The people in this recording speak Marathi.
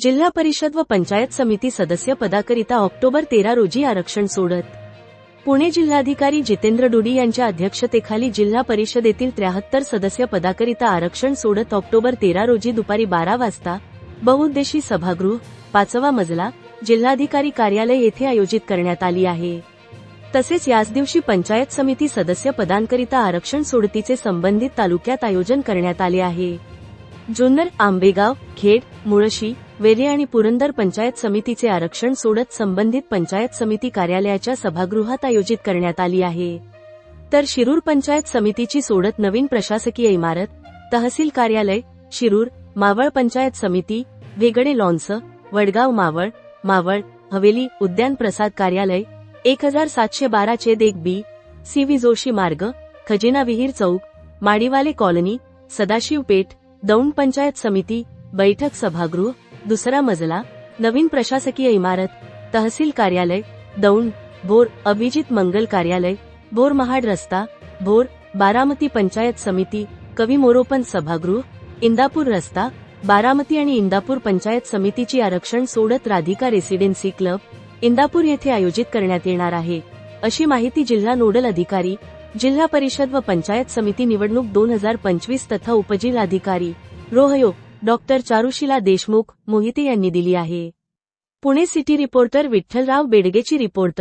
जिल्हा परिषद व पंचायत समिती सदस्य पदाकरिता ऑक्टोबर तेरा रोजी आरक्षण सोडत. पुणे जिल्हाधिकारी जितेंद्र डुडी यांच्या अध्यक्षतेखाली जिल्हा परिषदेतील त्र्याहत्तर सदस्य पदाकरिता आरक्षण सोडत ऑक्टोबर तेरा रोजी दुपारी बारा वाजता बहुउद्देशी सभागृह पाचवा मजला जिल्हाधिकारी कार्यालय येथे आयोजित करण्यात आली आहे. तसेच याच दिवशी पंचायत समिती सदस्य पदांकरिता आरक्षण सोडतीचे संबंधित तालुक्यात आयोजन करण्यात आले आहे. जुन्नर आंबेगाव खेड मुळशी वेरे आणि पुरंदर पंचायत समितीचे आरक्षण सोडत संबंधित पंचायत समिती कार्यालयाच्या सभागृहात आयोजित करण्यात आली आहे. तर शिरूर पंचायत समितीची सोडत नवीन प्रशासकीय इमारत तहसील कार्यालय शिरूर मावळ पंचायत समिती वेगडे लॉन्स वडगाव मावळ मावळ हवेली उद्यान प्रसाद कार्यालय एक हजार सातशे बारा चे एक बी सी व्ही जोशी मार्ग खजिना विहीर चौक माडीवाले कॉलनी सदाशिव पेठ दौंड पंचायत समिती बैठक सभागृह दुसरा मजला नवीन प्रशासकीय इमारत तहसील कार्यालय दौंड भोर अभिजित मंगल कार्यालय भोर महाड रस्ता भोर बारामती पंचायत समिती कवी मोरोपन सभागृह इंदापूर रस्ता बारामती आणि इंदापूर पंचायत समितीची आरक्षण सोडत राधिका रेसिडेन्सी क्लब इंदापूर येथे आयोजित करण्यात येणार आहे. अशी माहिती जिल्हा नोडल अधिकारी जिल्हा परिषद व पंचायत समिती निवडणूक दोन हजार पंचवीस तथा उपजिल्हाधिकारी रोहयो डॉक्टर चारुशिला देशमुख मोहिते यांनी दिली आहे. पुणे सिटी रिपोर्टर विठ्ठलराव बेडगेची रिपोर्ट